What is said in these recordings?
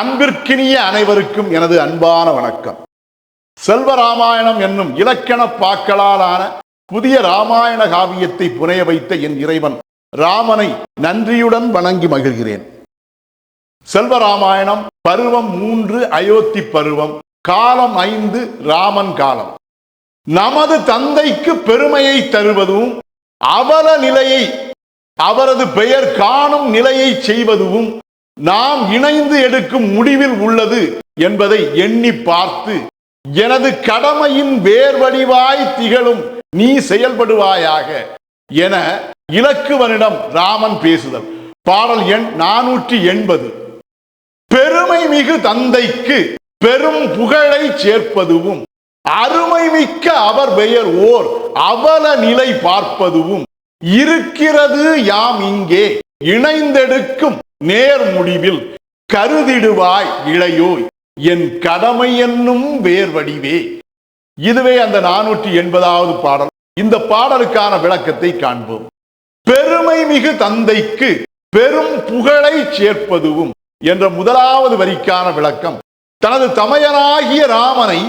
அன்பிற்கினிய அனைவருக்கும் எனது அன்பான வணக்கம். செல்வராமாயணம் என்னும் இலக்கண பாக்களாலான புதிய ராமாயண காவியத்தை புனைய வைத்த என் இறைவன் ராமனை நன்றியுடன் வணங்கி மகிழ்கிறேன். செல்வராமாயணம் பருவம் மூன்று அயோத்தி பருவம் காலம் ஐந்து ராமன் காலம். நமது தந்தைக்கு பெருமையை தருவதும் அவல நிலையை அவரது பெயர் காணும் நிலையை செய்வதும் நாம் இணைந்து எடுக்கும் முடிவில் உள்ளது என்பதை எண்ணி பார்த்து எனது கடமையின் வேர்வடிவாய் திகழும் நீ செயல்படுவாயாக என இலக்குவனிடம் ராமன் பேசுதல். பாடல் எண் நானூற்றி எண்பது. பெருமை மிகு தந்தைக்கு பெரும் புகழை சேர்ப்பதுவும் அருமை மிக்க அவர் பெயர் ஓர் அவல நிலை பார்ப்பதுவும் இருக்கிறது யாம் இங்கே இணைந்தெடுக்கும் நேர் முடிவில் கருதிடுவாய் இளையோய் என் கடமை என்னும் வேர்வடிவே. இதுவே அந்த நானூற்றி எண்பதாவது பாடல். இந்த பாடலுக்கான விளக்கத்தை காண்போம். பெருமை மிகு தந்தைக்கு பெரும் புகழை சேர்ப்பதுவும் என்ற முதலாவது வரிக்கான விளக்கம். தனது தமையனாகிய ராமனை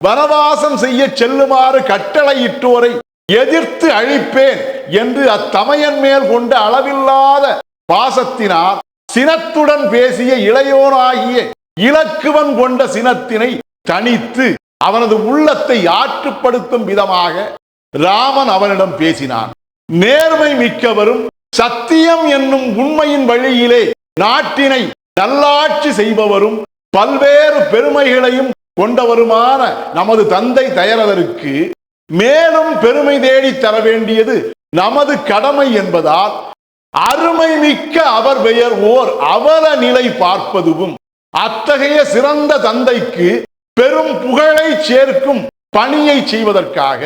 வனவாசம் செய்ய செல்லுமாறு கட்டளையிட்டோரை எதிர்த்து அழிப்பேன் என்று அத்தமையன் மேல் கொண்ட அளவில்லாத பாசத்தினால் சினத்துடன் பேசிய இளையோனாகிய இலக்குவன் கொண்ட சினத்தினை தனித்து அவனது உள்ளத்தை ஆற்றுப்படுத்தும் விதமாக ராமன் அவனிடம் பேசினான். நேர்மை மிக்கவரும் சத்தியம் என்னும் உண்மையின் வழியிலே நாட்டினை நல்லாட்சி செய்பவரும் பல்வேறு பெருமைகளையும் கொண்டவருமான நமது தந்தை தயரதற்கு மேலும் பெருமை தேடி தர வேண்டியது நமது கடமை என்பதால் அருமை மிக்க அவர் பெயர் ஓர் அவல நிலை பார்ப்பதுவும் அத்தகைய சிறந்த தந்தைக்கு பெரும் புகழை சேர்க்கும் பணியை செய்வதற்காக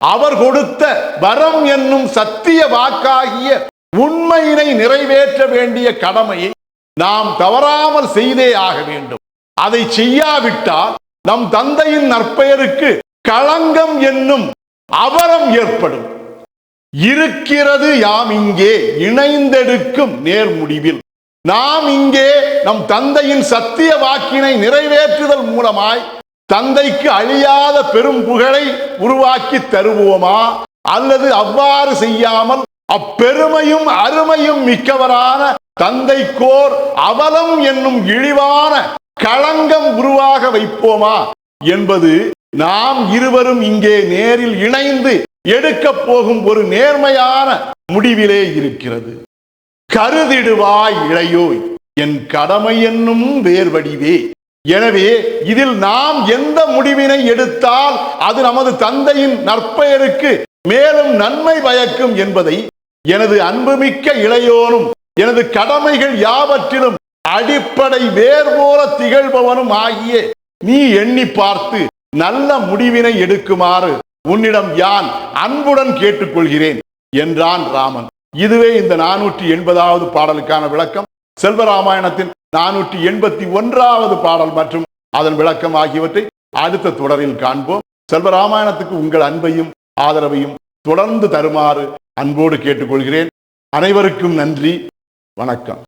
அவர் கொடுத்த வரம் என்னும் சத்திய வாக்காகிய உண்மையினை நிறைவேற்ற வேண்டிய கடமையை நாம் தவறாமல் செய்தே ஆக வேண்டும். அதை செய்யாவிட்டால் நம் தந்தையின் நற்பெயருக்கு களங்கம் என்னும் அவரம் ஏற்படும். இருக்கிறது யாம் இங்கே இணைந்தெடுக்கும் நேர் முடிவில். நாம் இங்கே நம் தந்தையின் சத்திய வாக்கினை நிறைவேற்றுதல் மூலமாய் தந்தைக்கு அழியாத பெரும் புகழை உருவாக்கி தருவோமா? அல்லது அவ்வாறு செய்யாமல் அப்பெருமையும் அருமையும் மிக்கவரான தந்தைக்கோர் அவலம் என்னும் இழிவான களங்கம் உருவாக வைப்போமா? என்பது நாம் இருவரும் இங்கே நேரில் இணைந்து எடுக்க போகும் ஒரு நேர்மையான முடிவிலே இருக்கிறது. கருதிடுவாய் இளையோய் என் கடமை என்னும் வேர்வடிவே. எனவே இதில் நாம் எந்த முடிவினை எடுத்தால் அது நமது தந்தையின் நற்பெயருக்கு மேலும் நன்மை பயக்கும் என்பதை எனது அன்புமிக்க இளையோனும் எனது கடமைகள் யாவற்றிலும் அடிப்படை வேர் போல திகழ்பவனும் ஆகிய நீ எண்ணி பார்த்து நல்ல முடிவினை எடுக்குமாறு உன்னிடம் யான் அன்புடன் கேட்டுக்கொள்கிறேன் என்றான் ராமன். இதுவே இந்த நானூற்றி எண்பதாவது பாடலுக்கான விளக்கம். செல்வராமாயணத்தின் நானூற்றி எண்பத்தி ஒன்றாவது பாடல் மற்றும் அதன் விளக்கம் ஆகியவற்றை அடுத்த தொடரில் காண்போம். செல்வராமாயணத்துக்கு உங்கள் அன்பையும் ஆதரவையும் தொடர்ந்து தருமாறு அன்போடு கேட்டுக்கொள்கிறேன். அனைவருக்கும் நன்றி. வணக்கம்.